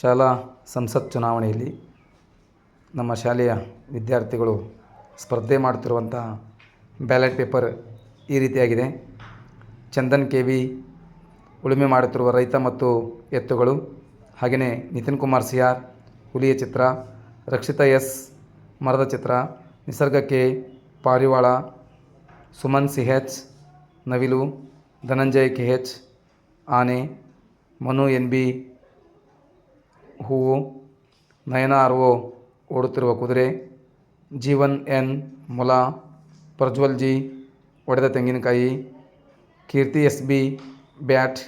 ಶಾಲಾ ಸಂಸತ್ ಚುನಾವಣೆಯಲ್ಲಿ ನಮ್ಮ ಶಾಲೆಯ ವಿದ್ಯಾರ್ಥಿಗಳು ಸ್ಪರ್ಧೆ ಮಾಡುತ್ತಿರುವಂಥ ಬ್ಯಾಲೆಟ್ ಪೇಪರ್ ಈ ರೀತಿಯಾಗಿದೆ. ಚಂದನ್ ಕೆ ವಿ ಉಳುಮೆ ಮಾಡುತ್ತಿರುವ ರೈತ ಮತ್ತು ಎತ್ತುಗಳು, ಹಾಗೆಯೇ ನಿತಿನ್ ಕುಮಾರ್ ಸಿ ಆರ್, ಹುಲಿಯ ಚಿತ್ರ, ರಕ್ಷಿತಾ ಎಸ್, ಮರದ ಚಿತ್ರ, ನಿಸರ್ಗ ಕೆ, ಪಾರಿವಾಳ, ಸುಮನ್ ಸಿ ಹೆಚ್, ನವಿಲು, ಧನಂಜಯ್ ಕೆ ಹೆಚ್, ಆನೆ, ಮನು ಎನ್ ಬಿ ಹೂವು ನಯನ ಆರ್ ಓಡುತ್ತಿರುವ ಕುದುರೆ, ಜೀವನ್ ಎನ್ ಮೊಲ ಪ್ರಜ್ವಲ್ ಜಿ ಒಡೆದ ತೆಂಗಿನಕಾಯಿ, Keerthi S B bat,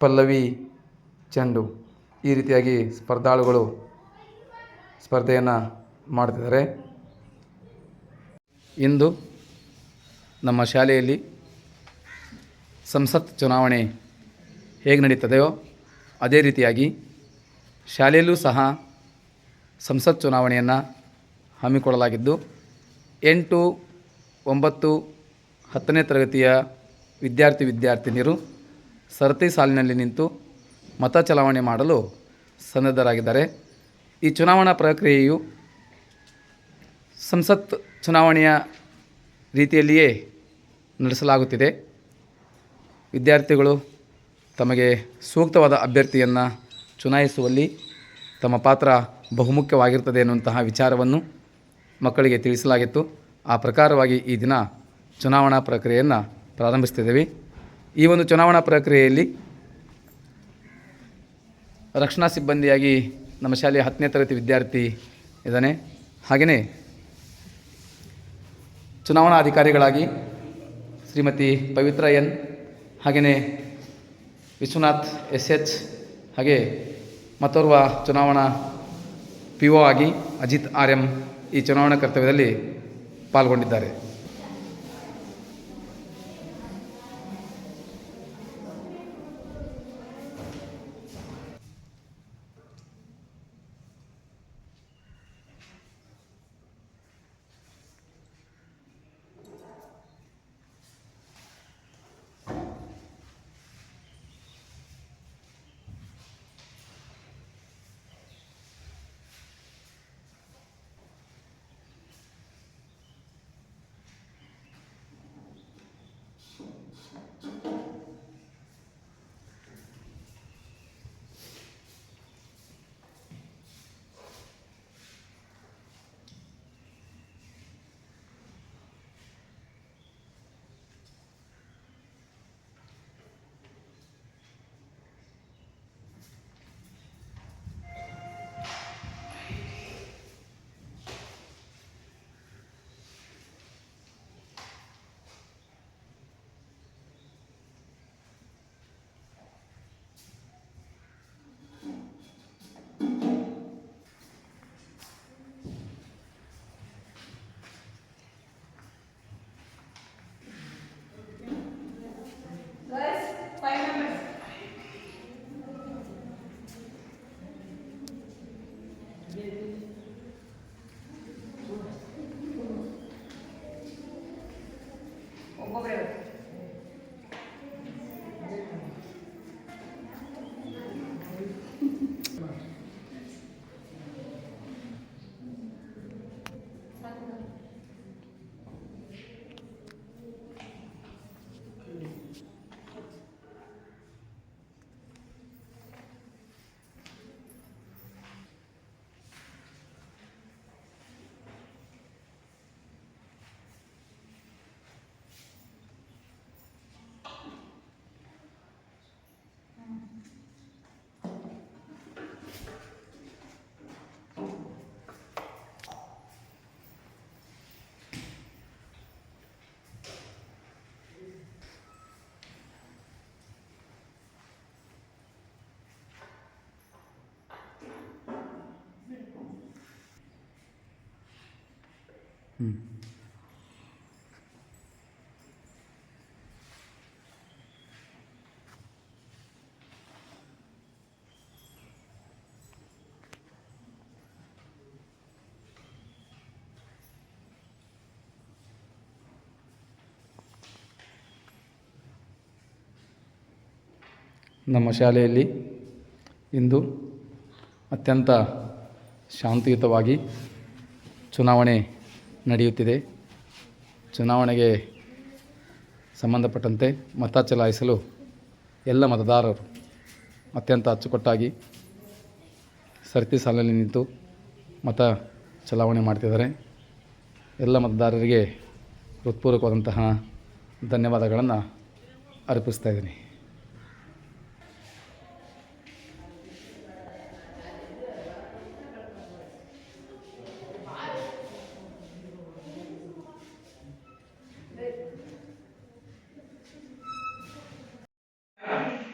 Pallavi ಚೆಂಡು ಈ ರೀತಿಯಾಗಿ ಸ್ಪರ್ಧಾಳುಗಳು ಸ್ಪರ್ಧೆಯನ್ನು ಮಾಡ್ತಿದ್ದಾರೆ. ಇಂದು ನಮ್ಮ ಶಾಲೆಯಲ್ಲಿ ಸಂಸತ್ ಚುನಾವಣೆ ಹೇಗೆ ನಡೀತದೆಯೋ ಅದೇ ರೀತಿಯಾಗಿ ಶಾಲೆಯಲ್ಲೂ ಸಹ ಸಂಸತ್ ಚುನಾವಣೆಯನ್ನು ಹಮ್ಮಿಕೊಳ್ಳಲಾಗಿದ್ದು, ಎಂಟು, ಒಂಬತ್ತು, ಹತ್ತನೇ ತರಗತಿಯ ವಿದ್ಯಾರ್ಥಿ ವಿದ್ಯಾರ್ಥಿನಿಯರು ಸರತಿ ಸಾಲಿನಲ್ಲಿ ನಿಂತು ಮತ ಚಲಾವಣೆ ಮಾಡಲು ಸನ್ನದ್ಧರಾಗಿದ್ದಾರೆ. ಈ ಚುನಾವಣಾ ಪ್ರಕ್ರಿಯೆಯು ಸಂಸತ್ ಚುನಾವಣೆಯ ರೀತಿಯಲ್ಲಿಯೇ ನಡೆಸಲಾಗುತ್ತಿದೆ. ವಿದ್ಯಾರ್ಥಿಗಳು ತಮಗೆ ಸೂಕ್ತವಾದ ಅಭ್ಯರ್ಥಿಯನ್ನು ಚುನಾಯಿಸುವಲ್ಲಿ ತಮ್ಮ ಪಾತ್ರ ಬಹುಮುಖ್ಯವಾಗಿರ್ತದೆ ಎನ್ನುವಂತಹ ವಿಚಾರವನ್ನು ಮಕ್ಕಳಿಗೆ ತಿಳಿಸಲಾಗಿತ್ತು. ಆ ಪ್ರಕಾರವಾಗಿ ಈ ದಿನ ಚುನಾವಣಾ ಪ್ರಕ್ರಿಯೆಯನ್ನು ಪ್ರಾರಂಭಿಸ್ತಿದ್ದೇವೆ. ಈ ಒಂದು ಚುನಾವಣಾ ಪ್ರಕ್ರಿಯೆಯಲ್ಲಿ ರಕ್ಷಣಾ ಸಿಬ್ಬಂದಿಯಾಗಿ ನಮ್ಮ ಶಾಲೆಯ ಹತ್ತನೇ ತರಗತಿ ವಿದ್ಯಾರ್ಥಿ ಇದ್ದಾನೆ. ಹಾಗೆಯೇ ಚುನಾವಣಾ ಅಧಿಕಾರಿಗಳಾಗಿ ಶ್ರೀಮತಿ ಪವಿತ್ರ ಎನ್, ಹಾಗೆಯೇ ವಿಶ್ವನಾಥ್ ಎಸ್ ಎಚ್ ಹಾಗೆ ಮತ್ತೋರ್ವ ಚುನಾವಣಾ ಪಿ ಒ ಆಗಿ ಅಜಿತ್ ಆರ್ ಎಂ ಈ ಚುನಾವಣಾ ಕರ್ತವ್ಯದಲ್ಲಿ ಪಾಲ್ಗೊಂಡಿದ್ದಾರೆ. ನಮ್ಮ ಶಾಲೆಯಲ್ಲಿ ಇಂದು ಅತ್ಯಂತ ಶಾಂತಿಯುತವಾಗಿ ಚುನಾವಣೆ ನಡೆಯುತ್ತಿದೆ. ಚುನಾವಣೆಗೆ ಸಂಬಂಧಪಟ್ಟಂತೆ ಮತ ಚಲಾಯಿಸಲು ಎಲ್ಲ ಮತದಾರರು ಅತ್ಯಂತ ಅಚ್ಚುಕಟ್ಟಾಗಿ ಸರತಿ ಸಾಲಿನಲ್ಲಿ ನಿಂತು ಮತ ಚಲಾವಣೆ ಮಾಡ್ತಿದ್ದಾರೆ. ಎಲ್ಲ ಮತದಾರರಿಗೆ ಹೃತ್ಪೂರ್ವಕವಾದಂತಹ ಧನ್ಯವಾದಗಳನ್ನು ಅರ್ಪಿಸ್ತಾ ಇದ್ದೀನಿ.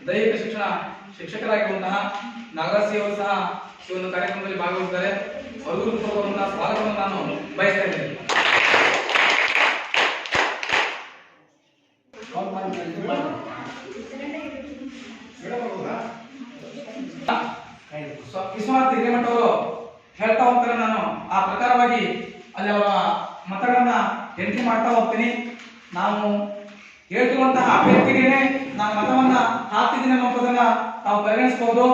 ದೈಹಿಕ ಶಿಕ್ಷಣ ಶಿಕ್ಷಕರಾಗಿರುವಂತಹ ನಾಗರಾಜ್ ಅವರು ಸಹ ಈ ಒಂದು ಕಾರ್ಯಕ್ರಮದಲ್ಲಿ ಭಾಗವಹಿಸಿದ್ದಾರೆ. ಅವರಿಗೂ ಕೊಡುವಂತಹ ಸ್ವಾಗತವನ್ನು ನಾನು ಬಯಸ್ತಾ ಇದ್ದೇನೆ. ವಿಶ್ವನಾಥ್ ಹಿರೇಮಠ ಅವರು ಹೇಳ್ತಾ ಹೋಗ್ತಾರೆ ನಾನು. ಆ ಪ್ರಕಾರವಾಗಿ ಅಲ್ಲಿ ಅವರ ಮತಗಳನ್ನ ಎಂಟ್ರಿ ಮಾಡ್ತಾ ಹೋಗ್ತೀನಿ. ನಾವು ಹೇಳ್ತಿರುವಂತಹ ಅಭ್ಯರ್ಥಿಗೆ ನಾನು ಮತವನ್ನ ಹಾಕ್ತಿದ್ದೀನಿ ಅನ್ನೋದನ್ನ ನಾವು ಪರಿಗಣಿಸಬಹುದು.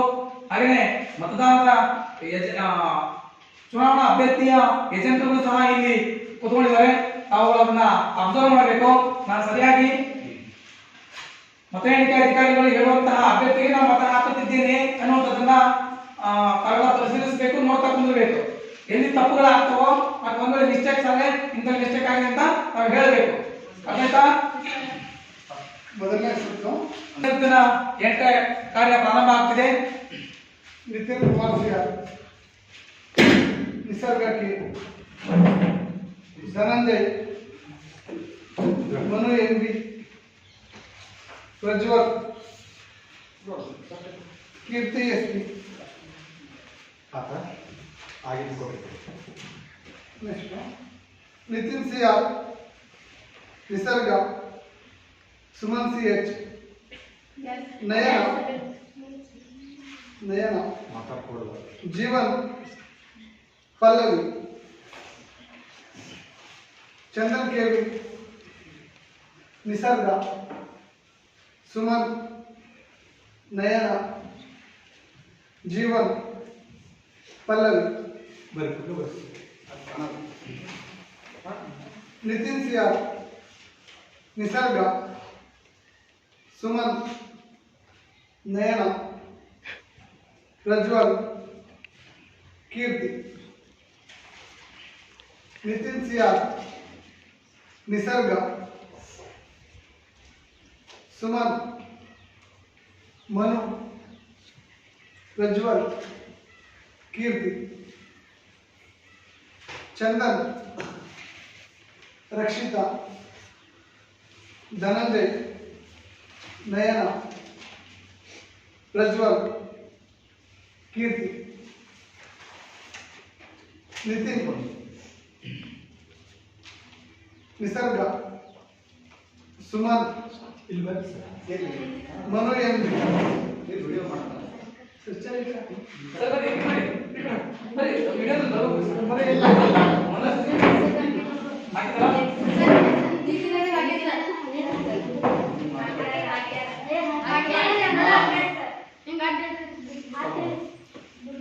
ಹಾಗೆಯೇ ಮತದಾರರ ಚುನಾವಣಾ ಅಭ್ಯರ್ಥಿಯ ಏಜೆಂಟ್ಗಳು ಸಹ ಇಲ್ಲಿ ಕೂತ್ಕೊಂಡಿದ್ದಾರೆ. ತಾವುಗಳನ್ನ ಅಬ್ಸರ್ವ್ ಮಾಡಬೇಕು. ನಾನು ಸರಿಯಾಗಿ ಮತ ಎಣಿಕೆ ಅಧಿಕಾರಿಗಳು ಹೇಳುವಂತಹ ಅಭ್ಯರ್ಥಿಗೆ ನಾನು ಮತ ಹಾಕುತ್ತಿದ್ದೇನೆ ಅನ್ನುವಂಥದ್ದನ್ನ ತಾವೆಲ್ಲ ಪರಿಶೀಲಿಸಬೇಕು, ನೋಡ್ತಾ ಕುಂದಿರಬೇಕು. ಎಲ್ಲಿ ತಪ್ಪುಗಳಾಗ್ತವೋ ಮತ್ತೆ ಒಂದ್ ವೇಳೆ ಮಿಸ್ಟೇಕ್ಸ್ ಆದ್ರೆ ಇಂಥ ಮಿಸ್ಟೇಕ್ ಆಗಿದೆ ಅಂತ ನಾವು ಹೇಳಬೇಕು. ಅರ್ಥಾಯ್ತಾ ಮೊದಲನೇ ಸುತ್ತು ಇವತ್ತಿನ ಎಂಟನೇ ಕಾರ್ಯ ಪ್ರಾರಂಭ ಆಗ್ತಿದೆ. Nitin Kumar CR ನಿಸರ್ಗಕ್ಕೆ Dhananjay Manu N B Prajwal Keerthi S P next. Nitin C R Nisarga Suman C H Nayana Nayana Jeevan Pallavi Chandan KV Nisarga Suman Nayana Jeevan Pallavi Nitin CR Nisarga Suman Nayana Prajwal Keerthi Nitin CR Nisarga Suman Manu Prajwal Keerthi Chandan Rakshita Dhananjay Nayana Prajwal Keerthi Nitin Nisarga Suman Manu N sir, ಬನ್ನಿ, ಬನ್ನಿ. ಬನ್ನಿ, ವಿಡಿಯೋದಲ್ಲಿ ಬರೋ- ಬನ್ನಿ. ಒಂದಷ್ಟು ಹಾಕಿದ್ರಾ?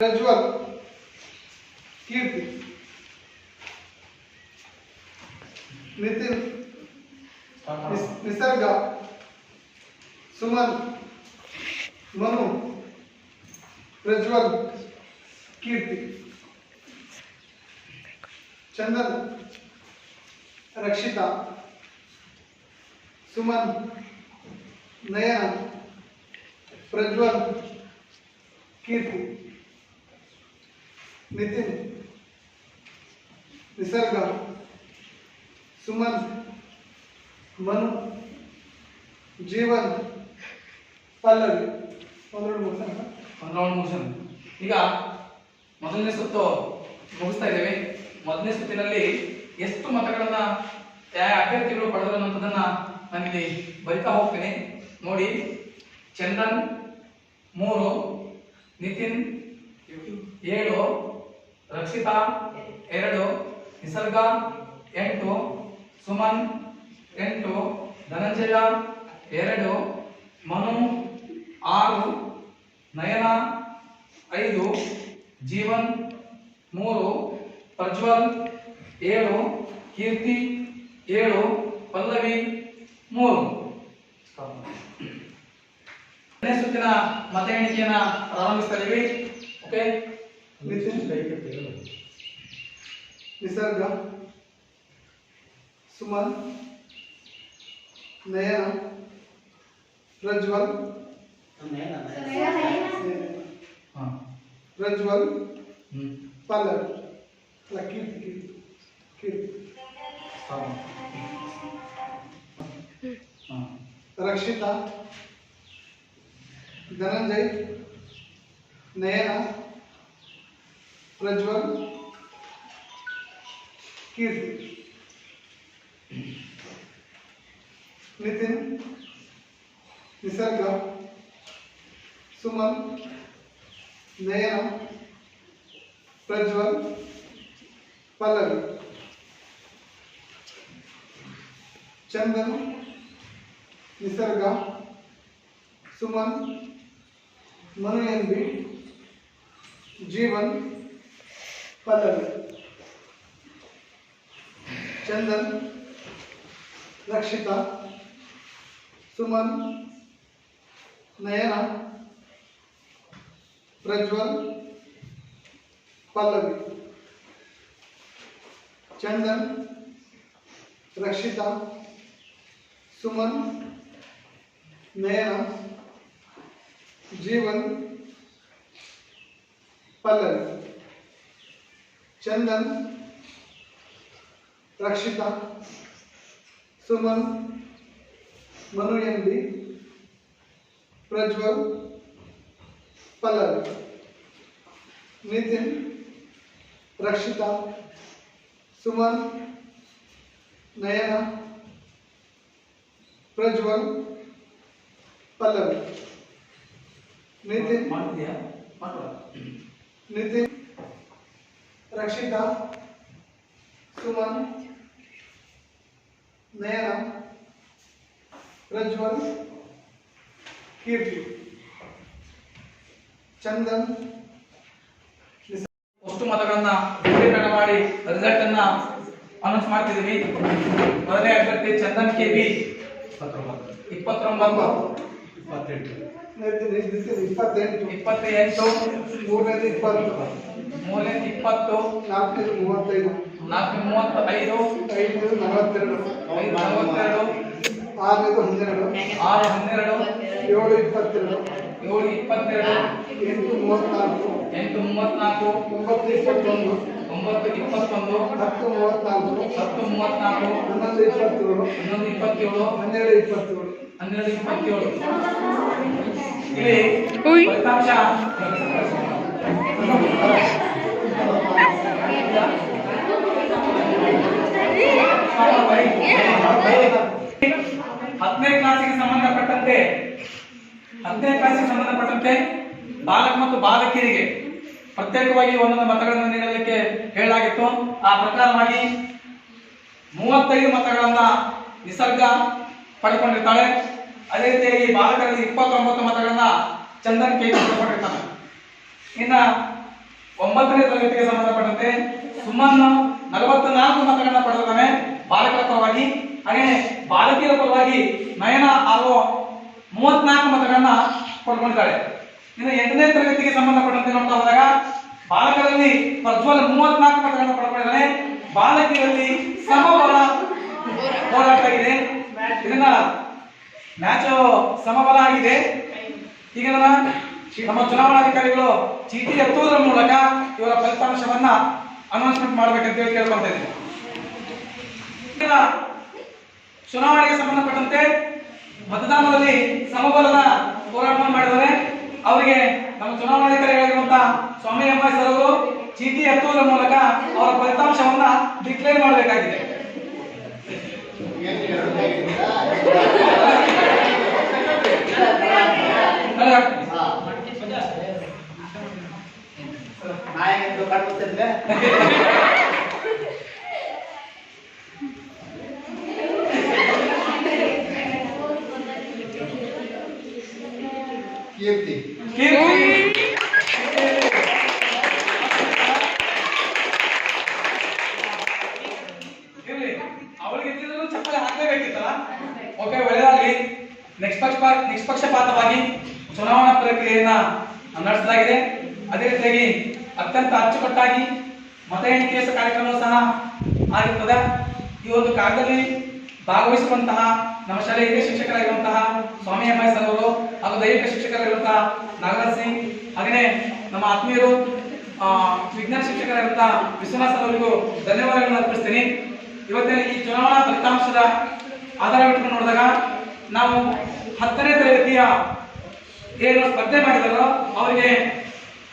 ಪ್ರಜ್ವಲ್ ಕೀರ್ತಿ ನಿತಿನ್ ನಿಸ್- ನಿಸರ್ಗ ಸುಮನ್ ಮನು ಪ್ರಜ್ವಲ್ ಕೀರ್ತಿ, ನಿತಿನ್, ನಿಸರ್ಗ, ಸುಮನ್, ಮನು, ಜೀವನ್, ಪಲ್ಲವಿ. ಒಂದೆರಡು ಮೂರು ರೌಂಡ್ ಮುಗಿಸೋಣ ಈಗ ಮೊದಲನೇ ಸುತ್ತು ಮುಗಿಸ್ತಾ ಇದ್ದೇವೆ. ಮೊದಲನೇ ಸುತ್ತಿನಲ್ಲಿ ಎಷ್ಟು ಮತಗಳನ್ನ ಯಾವ ಅಭ್ಯರ್ಥಿಗಳು ಪಡೆದ್ರು ಅನ್ನೋದನ್ನ ನಾನಿಲ್ಲಿ ಬರಿತಾ ಹೋಗ್ತೀನಿ. ನೋಡಿ, ಚಂದನ್ ಮೂರು, ನಿತಿನ್, ಏಳು, ರಕ್ಷಿತಾ, ಎರಡು, ನಿಸರ್ಗ, ಎಂಟು, ಸುಮನ್, ಎಂಟು, ಧನಂಜಯ, ಎರಡು, ಮನು, ಆರು, ನಯನ, ಐದು, ಜೀವನ್, ಮೂರು, ಪ್ರಜ್ವಲ್, ಏಳು, ಕೀರ್ತಿ, ಏಳು, ಪಲ್ಲವಿ, ಮೂರು. ಎರಡನೇ ಸುತ್ತಿನ ಮತ ಎಣಿಕೆಯನ್ನ ಪ್ರಾರಂಭಿಸ್ತಾ ಇದೀವಿ ಓಕೆ ನಿತಿನ್ ನಿಸರ್ಗ ಸುಮನ್ ನಯನ ಪ್ರಜ್ವಲ್ ಹಾ. ಪ್ರಜ್ವಲ್ ಹ್ಮ್. ಪಲ್ಲವಿ ಅಲ್ಲ ಕೀರ್ತಿ ಕೀರ್ತಿ ಕೀರ್ತಿ. ಹಾ. Rakshita Dhananjay Nayana Prajwal Keerthi Nitin Nisarga Suman Nayana Prajwal Pallavi Chandan Nisarga Suman Manu N B Jeevan Pallavi Chandan Rakshita Suman Nayana Prajwal Pallavi Chandan Rakshita Suman Nayana Jeevan Pallavi Chandan Rakshita Suman Manu N B Prajwal Pallavi Nitin Rakshita Suman Nayana Prajwal Pallavi Nitin ಮಾಡ್ತಿದ್ಯಾ ಮಾಡುವ ನಿತಿನ್ ರಕ್ಷಿತಾ ಸುಮನ್ ನಯನ ಪ್ರಜ್ವಲ್ ಕೀರ್ತಿ ಚಂದನ್ ಅಷ್ಟು ಮತಗಳನ್ನ ವಿಶ್ಲೇಷಣೆ ಮಾಡಿ result ಅನ್ನ announce ಮಾಡ್ತಿದೀವಿ ಮೊದಲನೇ ಅಭ್ಯರ್ಥಿ Chandan K B ಇಪ್ಪತ್ತೊಂಬತ್ತು ನಿತಿನ್ ನಿತಿನ್ ಇಪ್ಪತ್ತೆಂಟು. ಇಪ್ಪತ್ತೆಂಟು. ಮೂರನೇದು ಇಪ್ಪತ್ತು. ಇಪ್ಪತ್ತು. ನಾಲ್ಕನೇದು ಮೂವತ್ತೈದು. ನಾಲ್ಕು ಮೂವತ್ತೈದು. ನಲವತ್ತೆರಡು. ಐದು ನಲವತ್ತೆರಡು. ಆರನೇದು ಹನ್ನೆರಡು. ಆರು ಹನ್ನೆರಡು. ಏಳು ಇಪ್ಪತ್ತೆರಡು. ಏಳು ಇಪ್ಪತ್ತೆರಡು. ಎಂಟು ಎಂಟು ಮೂವತ್ತ್ನಾಲ್ಕು ಒಂಬತ್ತು ಇಪ್ಪತ್ತೊಂದು. ಒಂಬತ್ತು ಇಪ್ಪತ್ತೊಂದು. ಹತ್ತು ಮೂವತ್ನಾಲ್ಕು. ಹತ್ತು ಮೂವತ್ತ್ನಾಲ್ಕು ಹನ್ನೊಂದು ಇಪ್ಪತ್ತೇಳು. ಹನ್ನೊಂದು ಇಪ್ಪತ್ತೇಳು. ಹನ್ನೆರಡು ಇಪ್ಪತ್ತೇಳು. ಹನ್ನೆರಡು ಇಪ್ಪತ್ತೇಳು ಇಲ್ಲಿ ಫಲಿತಾಂಶ ಹತ್ತನೇ ಕ್ಲಾಸಿಗೆ ಸಂಬಂಧಪಟ್ಟಂತೆ ಹತ್ತನೇ ಕ್ಲಾಸಿಗೆ ಸಂಬಂಧಪಟ್ಟಂತೆ ಬಾಲಕ ಮತ್ತು ಬಾಲಕಿಯರಿಗೆ ಪ್ರತ್ಯೇಕವಾಗಿ ಒಂದೊಂದು ಮತಗಳನ್ನು ನೀಡಲಿಕ್ಕೆ ಹೇಳಲಾಗಿತ್ತು. ಆ ಪ್ರಕಾರವಾಗಿ ಮೂವತ್ತೈದು ಮತಗಳನ್ನ ನಿಸರ್ಗ ಪಡ್ಕೊಂಡಿರ್ತಾಳೆ ಅದೇ ರೀತಿಯಾಗಿ ಬಾಲಕರಲ್ಲಿ ಇಪ್ಪತ್ತೊಂಬತ್ತು ಮತಗಳನ್ನ ಚಂದನ್ ಕೆ ಪಡ್ಕೊಂಡಿರ್ತಾನೆ ಇನ್ನ ಒಂಬತ್ತನೇ ತರಗತಿಗೆ ಸಂಬಂಧಪಟ್ಟಂತೆ ಸುಮನ್ ನಲವತ್ತ ನಾಲ್ಕು ಮತಗಳನ್ನ ಪಡೆದಿದ್ದಾನೆ ಬಾಲಕರ ಪರವಾಗಿ. ಹಾಗೆ ಬಾಲಕಿಯರ ಪರವಾಗಿ ನಯನ ಹಾಗೂ ಮೂವತ್ನಾಲ್ಕು ಮತಗಳನ್ನ ಪಡ್ಕೊಂಡಿದ್ದಾಳೆ. ಇನ್ನು ಎಂಟನೇ ತರಗತಿಗೆ ಸಂಬಂಧಪಟ್ಟಂತೆ ನೋಡ್ತಾ ಹೋದಾಗ ಬಾಲಕರಲ್ಲಿ ಪ್ರಜ್ವಲ್ ಮೂವತ್ನಾಲ್ಕು ಮತಗಳನ್ನ ಪಡ್ಕೊಂಡಿದ್ದಾನೆ. ಬಾಲಕಿಯರಲ್ಲಿ ಸಮಬಲ ಹೋರಾಟ ಆಗಿದೆ ಇದನ್ನ ಮ್ಯಾಚ್ ಸಮಬಲ ಆಗಿದೆ. ಈಗ ನಮ್ಮ ಚುನಾವಣಾಧಿಕಾರಿಗಳು ಚೀಟಿ ಎತ್ತುವುದರ ಮೂಲಕ ಇವರ ಫಲಿತಾಂಶವನ್ನ ಅನೌನ್ಸ್ಮೆಂಟ್ ಮಾಡಬೇಕಂತ ಹೇಳಿ ಕೇಳ್ಕೊಳ್ತಾ ಚುನಾವಣೆಗೆ ಸಂಬಂಧಪಟ್ಟಂತೆ ಮತದಾನದಲ್ಲಿ ಸಮಬಲದ ಹೋರಾಟವನ್ನು ಮಾಡಿದರೆ ಅವರಿಗೆ ನಮ್ಮ ಚುನಾವಣಾಧಿಕಾರಿಗಳಾಗಿರುವಂತಹ ಸ್ವಾಮಿ ಎಂ ಸರ್ ಅವರು ಚೀಟಿ ಎತ್ತುವುದರ ಮೂಲಕ ಅವರ ಫಲಿತಾಂಶವನ್ನ ಡಿಕ್ಲೇರ್ ಮಾಡಬೇಕಾಗಿದೆ. ಅಲ್ಲ, ನಾಯಕರು ಕಾಣ್ತಿದ್ರೆ ಕೀರ್ತಿ ಕೀರ್ತಿ ನಿಷ್ಪಕ್ಷಪಾತವಾಗಿ ಚುನಾವಣಾ ಪ್ರಕ್ರಿಯೆಯನ್ನ ನಡೆಸಲಾಗಿದೆ. ಅದೇ ರೀತಿಯಾಗಿ ಅತ್ಯಂತ ಅಚ್ಚುಕಟ್ಟಾಗಿ ಮತ ಎಣಿಕೆಯ ಕಾರ್ಯಕ್ರಮ ಸಹ ಆಗಿರ್ತದೆ. ಈ ಒಂದು ಕಾರ್ಯದಲ್ಲಿ ಭಾಗವಹಿಸುವಂತಹ ನಮ್ಮ ಶಾಲೆಯ ಹಿರಿಯ ಶಿಕ್ಷಕರಾಗಿರುವಂತಹ ಸ್ವಾಮಿ ಎಂ ಸರ್ ಅವರು ಹಾಗೂ ದೈಹಿಕ ಶಿಕ್ಷಕರಾಗಿರುವಂತಹ ನಾಗರಾಜ್ ಸಿಂಗ್, ಹಾಗೆಯೇ ನಮ್ಮ ಆತ್ಮೀಯರು ವಿಜ್ಞಾನ ಶಿಕ್ಷಕರಾಗಿರುವಂತಹ ವಿಶ್ವನಾಥ್ ಸರ್ ಅವರಿಗೂ ಧನ್ಯವಾದಗಳನ್ನು ಅರ್ಪಿಸ್ತೀನಿ. ಇವತ್ತಿನ ಈ ಚುನಾವಣಾ ಫಲಿತಾಂಶದ ಆಧಾರವಿಟ್ಟು ನೋಡಿದಾಗ ನಾವು ಹತ್ತನೇ ತರಗತಿಯ ಏನು ಸ್ಪರ್ಧೆ ಮಾಡಿದಾರೋ ಅವರಿಗೆ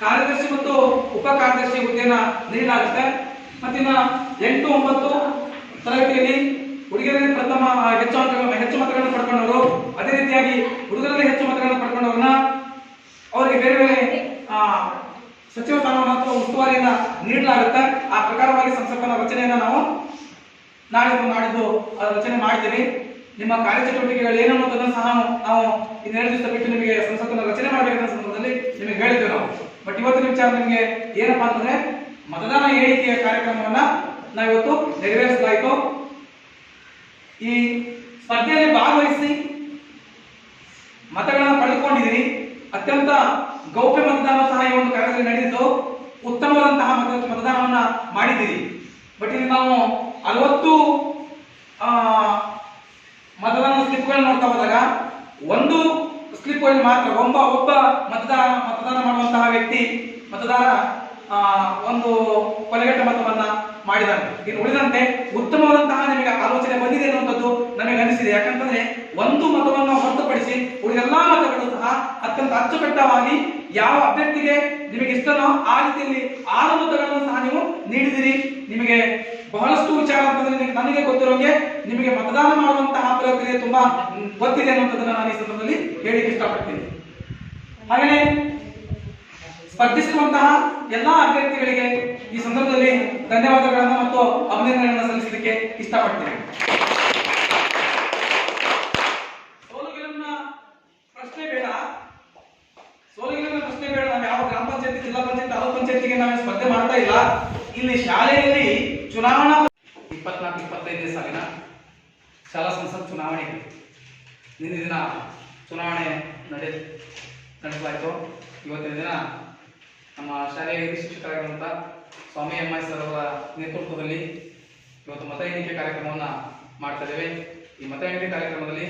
ಕಾರ್ಯದರ್ಶಿ ಮತ್ತು ಉಪ ಕಾರ್ಯದರ್ಶಿ ಹುದ್ದೆಯನ್ನು ನೀಡಲಾಗುತ್ತೆ. ಮತ್ತಿನ್ನ ಎಂಟು ಒಂಬತ್ತು ತರಗತಿಯಲ್ಲಿ ಹುಡುಗಿಯರಲ್ಲಿ ಪ್ರಥಮ ಹೆಚ್ಚು ಅಂಕಗಳನ್ನು ಹೆಚ್ಚು ಮತಗಳನ್ನು ಪಡ್ಕೊಂಡವರು, ಅದೇ ರೀತಿಯಾಗಿ ಹುಡುಗರಲ್ಲಿ ಹೆಚ್ಚು ಮತಗಳನ್ನು ಪಡ್ಕೊಂಡವ್ರನ್ನ ಅವರಿಗೆ ಬೇರೆ ಬೇರೆ ಸಚಿವ ಸ್ಥಾನವನ್ನು ಅಥವಾ ಉಸ್ತುವಾರಿಯನ್ನು ನೀಡಲಾಗುತ್ತೆ. ಆ ಪ್ರಕಾರವಾಗಿ ಸಂಸತ್ತಿನ ರಚನೆಯನ್ನ ನಾವು ನಾಡಿದ್ದು ನಾಡಿದ್ದು ರಚನೆ ಮಾಡ್ತೀವಿ ನಿಮ್ಮ ಕಾರ್ಯಚಟುವಟಿಕೆಗಳು ಏನು ಅನ್ನೋದನ್ನ ಸಹ ನಾವು ಇನ್ನೆರಡು ದಿವಸ ಬಿಟ್ಟು ನಿಮಗೆ ಸಂಸತ್ತನ್ನು ರಚನೆ ಮಾಡಬೇಕಾದ ಸಂದರ್ಭದಲ್ಲಿ ನಿಮಗೆ ಹೇಳಿದ್ದೇವೆ ನಾವು. ಬಟ್ ಇವತ್ತಿನ ವಿಚಾರ ನಿಮಗೆ ಏನಪ್ಪಾ ಅಂತಂದ್ರೆ, ಮತದಾನ ಹೇಳಿಕೆಯ ಕಾರ್ಯಕ್ರಮವನ್ನ ನಾವಿವತ್ತು ನೆರವೇರಿಸಲಾಯಿತು. ಈ ಸ್ಪರ್ಧೆಯಲ್ಲಿ ಭಾಗವಹಿಸಿ ಮತಗಳನ್ನ ಪಡೆದುಕೊಂಡಿದ್ದೀರಿ. ಅತ್ಯಂತ ಗೌಪ್ಯ ಮತದಾನ ಸಹ ಈ ಒಂದು ಕಾರ್ಯದಲ್ಲಿ ನಡೆದಿದ್ದು, ಉತ್ತಮವಾದಂತಹ ಮತ ಮತದಾನವನ್ನ ಮಾಡಿದ್ದೀರಿ. ಬಟ್ ಇಲ್ಲಿ ನಾವು ಅರವತ್ತು ಮತದಾನ ಸ್ಲಿಪ್ಗಳನ್ನ ನೋಡ್ತಾ ಹೋದಾಗ ಒಂದು ಸ್ಲಿಪ್ ಅಲ್ಲಿ ಮಾತ್ರ ಒಬ್ಬ ಒಬ್ಬ ಮತದಾರ ಮತದಾನ ಮಾಡುವಂತಹ ವ್ಯಕ್ತಿ ಮತದಾರ ಒಂದು ಕೊಲೆಗಟ್ಟ ಮತವನ್ನ ಮಾಡಿದಾನೆ. ಇನ್ನು ಉಳಿದಂತೆ ಉತ್ತಮವಾದಂತಹ ನಿಮಗೆ ಆಲೋಚನೆ ಬಂದಿದೆ ಅನ್ನುವಂಥದ್ದು ನಮಗೆ ಅನಿಸಿದೆ. ಯಾಕಂತಂದ್ರೆ ಒಂದು ಮತವನ್ನು ಹೊರತುಪಡಿಸಿ ಉಳಿದೆಲ್ಲಾ ಮತಗಳು ಸಹ ಅತ್ಯಂತ ಅಚ್ಚುಕಟ್ಟವಾಗಿ ಯಾವ ಅಭ್ಯರ್ಥಿಗೆ ನಿಮಗೆ ಇಷ್ಟನೋ ಆ ರೀತಿಯಲ್ಲಿ ಆರು ಮತಗಳನ್ನು ಸಹ ನೀವು ನೀಡಿದಿರಿ. ನಿಮಗೆ ಬಹಳಷ್ಟು ವಿಚಾರ ಅಂತಂದ್ರೆ ನನಗೆ ಗೊತ್ತಿರೋಂಗೆ ನಿಮಗೆ ಮತದಾನ ಮಾಡುವಂತಹ ಪ್ರಕ್ರಿಯೆ ತುಂಬಾ ಗೊತ್ತಿದೆ ಅನ್ನುವಂಥದ್ದನ್ನ ನಾನು ಈ ಸಂದರ್ಭದಲ್ಲಿ ಹೇಳಿಕ್ಕೆ ಇಷ್ಟಪಡ್ತೀನಿ. ಹಾಗೆಯೇ ಸ್ಪರ್ಧಿಸಿರುವಂತಹ ಎಲ್ಲಾ ಅಭ್ಯರ್ಥಿಗಳಿಗೆ ಈ ಸಂದರ್ಭದಲ್ಲಿ ಧನ್ಯವಾದಗಳನ್ನು ಮತ್ತು ಅಭಿನಂದನೆಗಳನ್ನು ಸಲ್ಲಿಸಲಿಕ್ಕೆ ಇಷ್ಟಪಡ್ತೀನಿ. ಬೇಡ. ಪ್ರಶ್ನೆ ಬೇಡ. ನಾವು ಗ್ರಾಮ ಪಂಚಾಯತಿ, ಜಿಲ್ಲಾ ಪಂಚಾಯತ್, ತಾಲೂಕ್ ನಾವು ಸ್ಪರ್ಧೆ ಮಾಡ್ತಾ ಇಲ್ಲ. ಇಲ್ಲಿ ಶಾಲೆಯಲ್ಲಿ ಚುನಾವಣಾ ಇಪ್ಪತ್ನಾಲ್ಕು, ಇಪ್ಪತ್ತೈದನೇ ಸಾಲಿನ ಶಾಲಾ ಸಂಸತ್ ಚುನಾವಣೆ ನಿನ್ನೆ ದಿನ ಚುನಾವಣೆ ನಡೆ ನಡೆಸಲಾಯಿತು. ಇವತ್ತಿನ ದಿನ ನಮ್ಮ ಶಾಲೆಯ ಹಿರಿಯ ಶಿಕ್ಷಕರಾಗಿರುವಂಥ ಸ್ವಾಮಿ ಎಂ ಐ ಸರ್ ಅವರ ನೇತೃತ್ವದಲ್ಲಿ ಇವತ್ತು ಮತ ಎಣಿಕೆ ಕಾರ್ಯಕ್ರಮವನ್ನು ಮಾಡ್ತಾ ಇದ್ದೇವೆ. ಈ ಮತ ಎಣಿಕೆ ಕಾರ್ಯಕ್ರಮದಲ್ಲಿ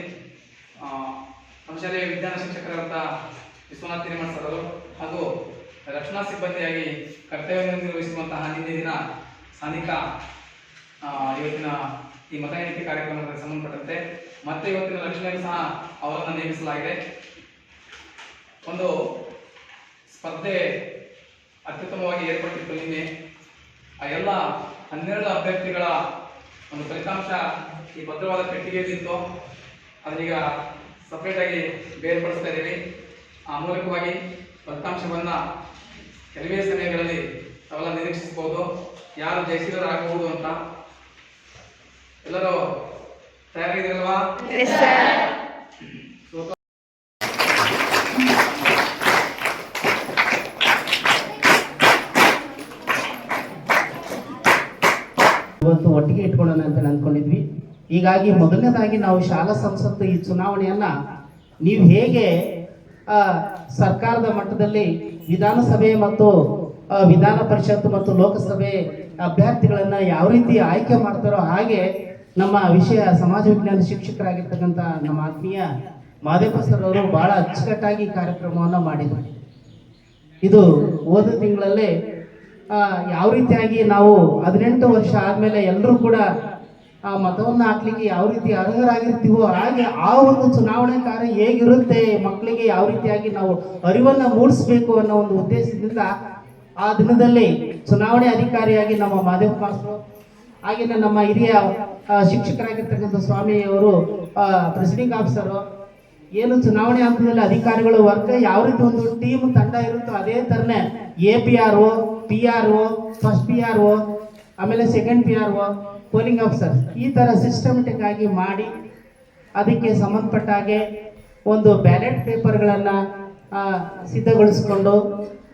ನಮ್ಮ ಶಾಲೆಯ ವಿಜ್ಞಾನ ಶಿಕ್ಷಕರಾದಂಥ ವಿಶ್ವನಾಥ್ ಹಿರೇಮಠ್ ಸರ್ ಅವರು ಹಾಗೂ ರಕ್ಷಣಾ ಸಿಬ್ಬಂದಿಯಾಗಿ ಕರ್ತವ್ಯ ನಿರ್ವಹಿಸುವಂತಹ ನಿನ್ನೆ ದಿನ ಸ್ಥಾನಿಕ ಆ, ಇವತ್ತಿನ ಈ ಮತ ಎಣಿಕೆ ಕಾರ್ಯಕ್ರಮಕ್ಕೆ ಸಂಬಂಧಪಟ್ಟಂತೆ ಮತ್ತೆ ಇವತ್ತಿನ ಲಕ್ಷ್ಮಿಯನ್ನು ಸಹ ಅವರನ್ನು ನೇಮಿಸಲಾಗಿದೆ. ಒಂದು ಸ್ಪರ್ಧೆ ಅತ್ಯುತ್ತಮವಾಗಿ ಏರ್ಪಟ್ಟಿತ್ತು ನಿನ್ನೆ. ಆ ಎಲ್ಲ ಹನ್ನೆರಡು ಅಭ್ಯರ್ಥಿಗಳ ಒಂದು ಫಲಿತಾಂಶ ಈ ಭದ್ರವಾದ ಪೆಟ್ಟಿಗೆಯಲ್ಲಿತ್ತು ಅದನ್ನೀಗ ಸಪ್ರೇಟ್ ಆಗಿ ಬೇರ್ಪಡಿಸ್ತಾ ಇದ್ದೀವಿ. ಆ ಮೂಲಕವಾಗಿ ಫಲಿತಾಂಶವನ್ನು ಕೆಲವೇ ಸಮಯಗಳಲ್ಲಿ ತಾವೆಲ್ಲ ನಿರೀಕ್ಷಿಸಬಹುದು. ಯಾರು ಜಯಶೀಲರಾಗಬಹುದು ಅಂತ? ಎಲ್ಲರೂ ತಯಾರಾಗಿದ್ದೀರಲ್ವಾ ಸೊ ಇವತ್ತು ಒಟ್ಟಿಗೆ ಇಟ್ಕೊಳ್ಳೋಣ ಅಂತ ಅಂದ್ಕೊಂಡಿದ್ವಿ. ಹೀಗಾಗಿ ಮೊದಲನೇದಾಗಿ ನಾವು ಶಾಲಾ ಸಂಸತ್ತು ಈ ಚುನಾವಣೆಯನ್ನ ನೀವು ಹೇಗೆ ಆ, ಸರ್ಕಾರದ ಮಟ್ಟದಲ್ಲಿ ವಿಧಾನಸಭೆ ಮತ್ತು ವಿಧಾನ ಪರಿಷತ್ ಮತ್ತು ಲೋಕಸಭೆ ಅಭ್ಯರ್ಥಿಗಳನ್ನ ಯಾವ ರೀತಿ ಆಯ್ಕೆ ಮಾಡ್ತಾರೋ ಹಾಗೆ ನಮ್ಮ ವಿಷಯ ಸಮಾಜ ವಿಜ್ಞಾನ ಶಿಕ್ಷಕರಾಗಿರ್ತಕ್ಕಂಥ ನಮ್ಮ ಆತ್ಮೀಯ ಮಾದೇವ ಸರ್ ಅವರು ಬಹಳ ಅಚ್ಚುಕಟ್ಟಾಗಿ ಕಾರ್ಯಕ್ರಮವನ್ನು ಮಾಡಿದ್ದಾರೆ. ಇದು ಹೋದ ತಿಂಗಳಲ್ಲಿ ಯಾವ ರೀತಿಯಾಗಿ ನಾವು ಹದಿನೆಂಟು ವರ್ಷ ಆದ್ಮೇಲೆ ಎಲ್ಲರೂ ಕೂಡ ಆ ಮತವನ್ನು ಹಾಕ್ಲಿಕ್ಕೆ ಯಾವ ರೀತಿ ಅರ್ಹರಾಗಿರ್ತೀವೋ ಹಾಗೆ ಆ ಒಂದು ಚುನಾವಣೆ ಕಾರ್ಯ ಹೇಗಿರುತ್ತೆ ಮಕ್ಕಳಿಗೆ ಯಾವ ರೀತಿಯಾಗಿ ನಾವು ಅರಿವನ್ನ ಮೂಡಿಸ್ಬೇಕು ಅನ್ನೋ ಒಂದು ಉದ್ದೇಶದಿಂದ ಆ ದಿನದಲ್ಲಿ ಚುನಾವಣೆ ಅಧಿಕಾರಿಯಾಗಿ ನಮ್ಮ ಮಾದೇವ ಮಾಸ್ಟರ್ ಆಗಿನ ನಮ್ಮ ಹಿರಿಯ ಶಿಕ್ಷಕರಾಗಿರ್ತಕ್ಕಂಥ ಸ್ವಾಮಿಯವರು ಪ್ರೆಸಿಡಿಂಗ್ ಆಫೀಸರು ಏನು ಚುನಾವಣೆ ಹಂತದಲ್ಲಿ ಅಧಿಕಾರಿಗಳು ವರ್ಗ ಯಾವ ರೀತಿ ಒಂದು ಟೀಮ್ ತಂಡ ಇರುತ್ತೋ ಅದೇ ತರನೇ A P R O P R O first P R O ಆಮೇಲೆ second P R O polling officer ಈ ತರ ಸಿಸ್ಟಮೆಟಿಕ್ ಆಗಿ ಮಾಡಿ ಅದಕ್ಕೆ ಸಂಬಂಧಪಟ್ಟ ಹಾಗೆ ಒಂದು ಬ್ಯಾಲೆಟ್ ಪೇಪರ್ಗಳನ್ನು ಸಿದ್ಧಗೊಳಿಸಿಕೊಂಡು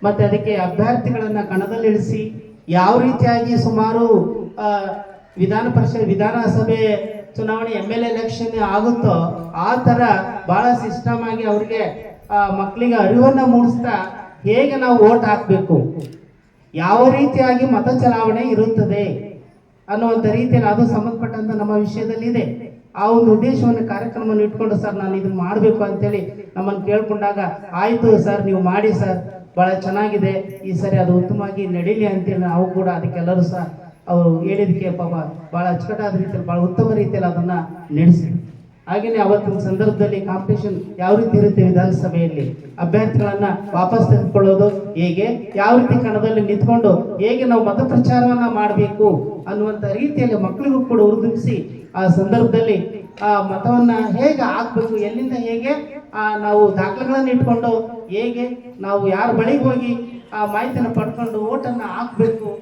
ಮತ್ತೆ ಅದಕ್ಕೆ ಅಭ್ಯರ್ಥಿಗಳನ್ನ ಕಣದಲ್ಲಿಳಿಸಿ ಯಾವ ರೀತಿಯಾಗಿ ಸುಮಾರು ವಿಧಾನ ಪರಿಷತ್, ವಿಧಾನಸಭೆ ಚುನಾವಣೆ ಎಂ ಎಲ್ ಎಲೆಕ್ಷನ್ ಆಗುತ್ತೋ ಆ ಥರ ಭಾಳ ಸಿಸ್ಟಮ್ ಆಗಿ ಅವ್ರಿಗೆ ಮಕ್ಕಳಿಗೆ ಅರಿವನ್ನು ಮೂಡಿಸ್ತಾ ಹೇಗೆ ನಾವು ಓಟ್ ಹಾಕಬೇಕು? ಯಾವ ರೀತಿಯಾಗಿ ಮತ ಚಲಾವಣೆ ಇರುತ್ತದೆ ಅನ್ನುವಂಥ ರೀತಿಯಲ್ಲಿ ಅದು ಸಂಬಂಧಪಟ್ಟಂತ ನಮ್ಮ ವಿಷಯದಲ್ಲಿ ಇದೆ ಆ ಒಂದು ಉದ್ದೇಶವನ್ನು, ಕಾರ್ಯಕ್ರಮವನ್ನು ಇಟ್ಕೊಂಡು ಸರ್ ನಾನು ಇದನ್ನು ಮಾಡಬೇಕು ಅಂತೇಳಿ ನಮ್ಮನ್ನು ಕೇಳ್ಕೊಂಡಾಗ, ಆಯಿತು ಸರ್, ನೀವು ಮಾಡಿ ಸರ್ ಭಾಳ ಚೆನ್ನಾಗಿದೆ. ಈ ಸರಿ ಅದು ಉತ್ತಮವಾಗಿ ನಡೀಲಿ ಅಂತೇಳಿ ನಾವು ಕೂಡ ಅದಕ್ಕೆಲ್ಲರೂ ಸಹ ಅವರು ಹೇಳಿದಕ್ಕೆ ಪಾಪ ಭಾಳ ಅಚ್ಚುಕಟ್ಟಾದ ರೀತಿಯಲ್ಲಿ ಭಾಳ ಉತ್ತಮ ರೀತಿಯಲ್ಲಿ ಅದನ್ನು ನಡೆಸಿ ಹಾಗೆಯೇ ಅವತ್ತಿನ ಸಂದರ್ಭದಲ್ಲಿ ಕಾಂಪಿಟೇಷನ್ ಯಾವ ರೀತಿ ಇರುತ್ತೆ ವಿಧಾನಸಭೆಯಲ್ಲಿ? ಅಭ್ಯರ್ಥಿಗಳನ್ನ ವಾಪಸ್ ತೆಗೆದುಕೊಳ್ಳೋದು ಹೇಗೆ? ಯಾವ ರೀತಿ ಕಣದಲ್ಲಿ ನಿಂತ್ಕೊಂಡು ಹೇಗೆ ನಾವು ಮತ ಪ್ರಚಾರವನ್ನ ಮಾಡಬೇಕು ಅನ್ನುವಂಥ ರೀತಿಯಲ್ಲಿ ಮಕ್ಕಳಿಗೂ ಕೂಡ ಹುರಿದುಂಬಿಸಿ ಆ ಸಂದರ್ಭದಲ್ಲಿ ಆ ಮತವನ್ನ ಹೇಗೆ ಹಾಕ್ಬೇಕು, ಎಲ್ಲಿಂದ ಹೇಗೆ, ಆ, ನಾವು ದಾಖಲೆಗಳನ್ನ ಇಟ್ಕೊಂಡು ಹೇಗೆ ನಾವು ಯಾರ ಬಳಿಗೆ ಹೋಗಿ ಆ ಮಾಹಿತಿಯನ್ನು ಪಡ್ಕೊಂಡು ಓಟನ್ನ ಹಾಕ್ಬೇಕು,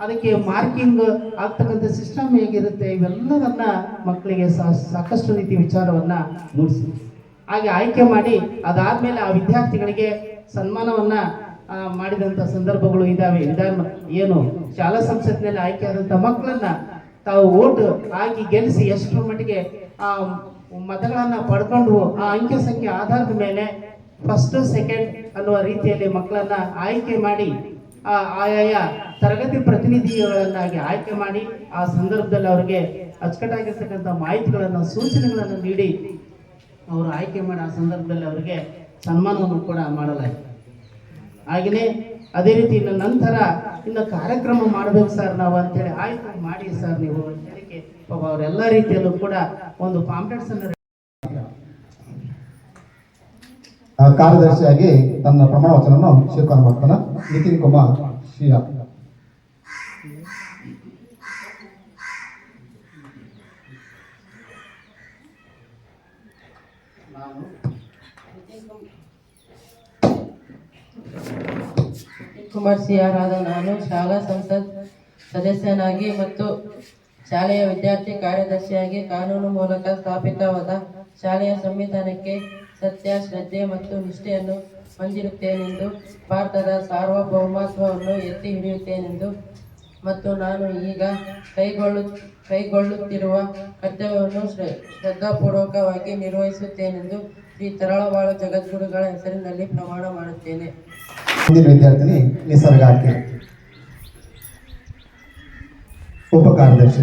ಅದಕ್ಕೆ ಮಾರ್ಕಿಂಗ್ ಆಗ್ತಕ್ಕಂಥ ಸಿಸ್ಟಮ್ ಹೇಗಿರುತ್ತೆ, ಇವೆಲ್ಲವನ್ನ ಮಕ್ಕಳಿಗೆ ಸಾಕಷ್ಟು ರೀತಿ ವಿಚಾರವನ್ನ ಮೂಡಿಸಿ. ಹಾಗೆ ಆಯ್ಕೆ ಮಾಡಿ, ಅದಾದ್ಮೇಲೆ ಆ ವಿದ್ಯಾರ್ಥಿಗಳಿಗೆ ಸನ್ಮಾನವನ್ನ ಮಾಡಿದಂಥ ಸಂದರ್ಭಗಳು ಇದಾವೆ. ವಿಧಾನ ಏನು ಶಾಲಾ ಸಂಸತ್ತಿನಲ್ಲಿ ಆದಂಥ ಮಕ್ಕಳನ್ನ ತಾವು ಓಟ್ ಹಾಕಿ ಗೆಲ್ಲಿಸಿ ಎಷ್ಟರ ಮಟ್ಟಿಗೆ, ಆ, ಮತಗಳನ್ನು ಪಡ್ಕೊಂಡು, ಆ, ಅಂಕೆ ಸಂಖ್ಯೆ ಆಧಾರದ ಮೇಲೆ ಫಸ್ಟ್ ಸೆಕೆಂಡ್ ಅನ್ನುವ ರೀತಿಯಲ್ಲಿ ಮಕ್ಕಳನ್ನ ಆಯ್ಕೆ ಮಾಡಿ, ಆ, ಆಯಾಯ ತರಗತಿ ಪ್ರತಿನಿಧಿಗಳನ್ನಾಗಿ ಆಯ್ಕೆ ಮಾಡಿ, ಆ ಸಂದರ್ಭದಲ್ಲಿ ಅವರಿಗೆ ಅಚ್ಚುಕಟ್ಟಾಗಿರ್ತಕ್ಕಂಥ ಮಾಹಿತಿಗಳನ್ನು, ಸೂಚನೆಗಳನ್ನು ನೀಡಿ ಅವರು ಆಯ್ಕೆ ಮಾಡಿ ಆ ಸಂದರ್ಭದಲ್ಲಿ ಅವರಿಗೆ ಸನ್ಮಾನವನ್ನು ಕೂಡ ಮಾಡಲಾಯಿತು ಹಾಗೆಯೇ ಅದೇ ರೀತಿ ಇನ್ನು ನಂತರ ಇನ್ನು ಕಾರ್ಯಕ್ರಮ ಮಾಡ್ಬೇಕು ಸರ್ ನಾವು ಅಂತೇಳಿ ಆಯ್ತು, ಮಾಡಿ ಸರ್ ನೀವು ಹೇಳಿಕೆ. ಪಾಪ ಅವರೆಲ್ಲ ರೀತಿಯಲ್ಲೂ ಕೂಡ ಒಂದು ಪಾಂಪ್ಲೆಟ್ಸ್ ಅನ್ನು ಕಾರ್ಯದರ್ಶಿಯಾಗಿ ತನ್ನ ಪ್ರಮಾಣ ವಚನವನ್ನು ಸ್ವೀಕಾರ ಮಾಡ್ತಾನೆ. ನಿತಿನ್ ಕುಮಾರ್ ಶ್ರೀಯ ಕುಮಾರ್ ಆದ ನಾನು ಶಾಲಾ ಸಂಸತ್ ಸದಸ್ಯನಾಗಿ ಮತ್ತು ಶಾಲೆಯ ವಿದ್ಯಾರ್ಥಿ ಕಾರ್ಯದರ್ಶಿಯಾಗಿ ಕಾನೂನು ಮೂಲಕ ಸ್ಥಾಪಿತವಾದ ಶಾಲೆಯ ಸಂವಿಧಾನಕ್ಕೆ ಸತ್ಯ, ಶ್ರದ್ಧೆ ಮತ್ತು ನಿಷ್ಠೆಯನ್ನು ಹೊಂದಿರುತ್ತೇನೆಂದು, ಭಾರತದ ಸಾರ್ವಭೌಮತ್ವವನ್ನು ಎತ್ತಿ ಹಿಡಿಯುತ್ತೇನೆಂದು ಮತ್ತು ನಾನು ಈಗ ಕೈಗೊಳ್ಳು, ಕೈಗೊಳ್ಳುತ್ತಿರುವ ಕರ್ತವ್ಯವನ್ನು ಶ್ರ- ಶ್ರದ್ಧಾಪೂರ್ವಕವಾಗಿ ನಿರ್ವಹಿಸುತ್ತೇನೆಂದು ಶ್ರೀ ತರಳಬಾಳು ಜಗದ್ಗುರುಗಳ ಹೆಸರಿನಲ್ಲಿ ಪ್ರಮಾಣ ಮಾಡುತ್ತೇನೆ. ಮುಂದಿನ ವಿದ್ಯಾರ್ಥಿನಿ ನಿಸರ್ಗ ಆಕೆ ಉಪ ಕಾರ್ಯದರ್ಶಿ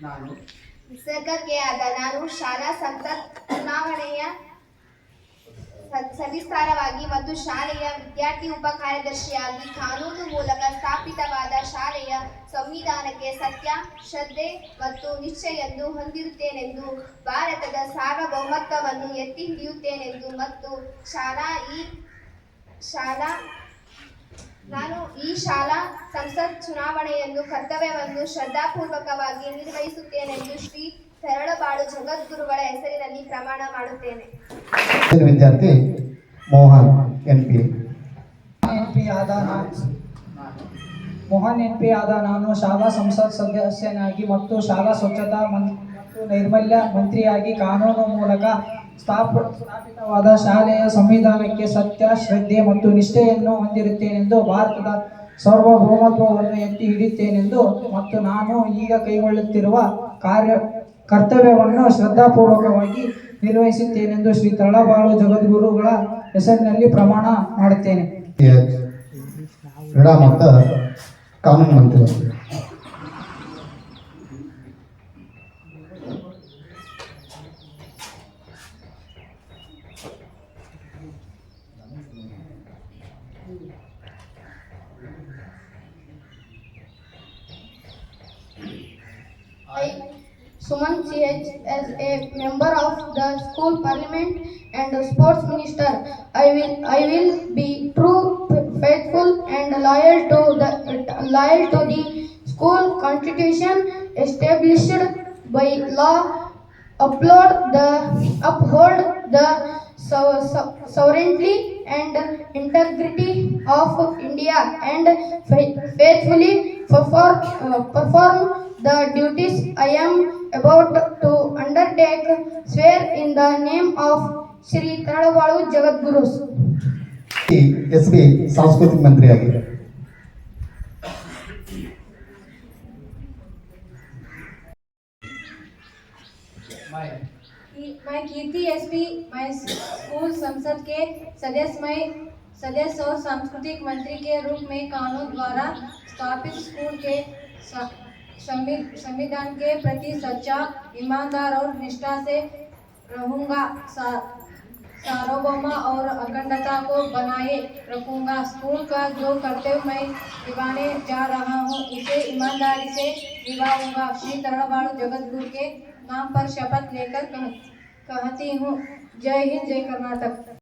ನಾನು ನಿಸರ್ಗಕ್ಕೆ ಆದ ನಾನು ಶಾಲಾ ಸಂಸತ್ ಚುನಾವಣೆಯ ಸ- ಸವಿಸ್ತಾರವಾಗಿ ಮತ್ತು ಶಾಲೆಯ ವಿದ್ಯಾರ್ಥಿ ಉಪ ಕಾರ್ಯದರ್ಶಿಯಾಗಿ ಕಾನೂನು ಮೂಲಕ ಸ್ಥಾಪಿತವಾದ ಶಾಲೆಯ ಸಂವಿಧಾನಕ್ಕೆ ಸತ್ಯ, ಶ್ರದ್ಧೆ ಮತ್ತು ನಿಶ್ಚಯನ್ನು ಹೊಂದಿರುತ್ತೇನೆಂದು, ಭಾರತದ ಸಾರ್ವಭೌಮತ್ವವನ್ನು ಎತ್ತಿ ಹಿಡಿಯುತ್ತೇನೆಂದು ಮತ್ತು ಶಾಲಾ ಈ ಶಾಲಾ ನಾನು ಈ ಶಾಲಾ ಸಂಸತ್ ಚುನಾವಣೆಯನ್ನು ಕರ್ತವ್ಯವನ್ನು ಶ್ರದ್ಧಾಪೂರ್ವಕವಾಗಿ ನಿರ್ವಹಿಸುತ್ತೇನೆಂದು ಶ್ರೀ ತೆರಳಬಾಳು ಜಗದ್ಗುರುಗಳ ಹೆಸರಿನಲ್ಲಿ ಪ್ರಮಾಣ ಮಾಡುತ್ತೇನೆ. ವಿದ್ಯಾರ್ಥಿ Mohan N P. N P ಆದ ನಾನು ಮೋಹನ್ ಎನ್ ಪಿ ಆದ ನಾನು ಶಾಲಾ ಸಂಸತ್ ಸದಸ್ಯನಾಗಿ ಮತ್ತು ಶಾಲಾ ಸ್ವಚ್ಛತಾ ಮತ್ತು ನೈರ್ಮಲ್ಯ ಮಂತ್ರಿಯಾಗಿ ಕಾನೂನು ಮೂಲಕ ಸ್ಥಾಪ ಸ್ಥಾಪಿತವಾದ ಶಾಲೆಯ ಸಂವಿಧಾನಕ್ಕೆ ಸತ್ಯ ಶ್ರದ್ಧೆ ಮತ್ತು ನಿಷ್ಠೆಯನ್ನು ಹೊಂದಿರುತ್ತೇನೆಂದು ಭಾರತದ ಸಾರ್ವಭೌಮತ್ವವನ್ನು ಎತ್ತಿ ಹಿಡಿಯುತ್ತೇನೆಂದು ಮತ್ತು ನಾನು ಈಗ ಕೈಗೊಳ್ಳುತ್ತಿರುವ ಕಾರ್ಯ ಕರ್ತವ್ಯವನ್ನು ಶ್ರದ್ಧಾಪೂರ್ವಕವಾಗಿ ನಿರ್ವಹಿಸುತ್ತೇನೆಂದು ಶ್ರೀ ತಳಬಾಳು ಜಗದ್ಗುರುಗಳ ಹೆಸರಿನಲ್ಲಿ ಪ್ರಮಾಣ ಮಾಡುತ್ತೇನೆ. ಕಾನೂನು ಮಂತ್ರಿ Suman CH, as a member of the school parliament and a sports minister, I will, I will be true, faithful and loyal to the, loyal to the school constitution established by law, upload the, uphold the so- so- sovereignty and integrity of India and faithfully perform, uh, perform the duties I am about to undertake, swear in the name of Sri Taravalu Jagadgurus. S B ಸಾಂಸ್ಕೃತಿಕ ಮಂತ್ರಿಯಾಗಿ मैं कीर्ति SP मैं school संसद के सदस्य मैं सदस्य और सांस्कृतिक मंत्री के रूप में कानून द्वारा स्थापित स्कूल के स- संवि- संविधान के प्रति सच्चा ईमानदार और निष्ठा से रहूँगा। सार्वभौम और अखंडता को बनाए रखूँगा। स्कूल का जो कर्तव्य मैं निभाने जा रहा हूँ उसे ईमानदारी से निभाऊँगा। श्री तरणबाड़ू जगत गुरु के नाम पर शपथ लेकर कह, कहती हूँ। जय हिंद जय कर्नाटक।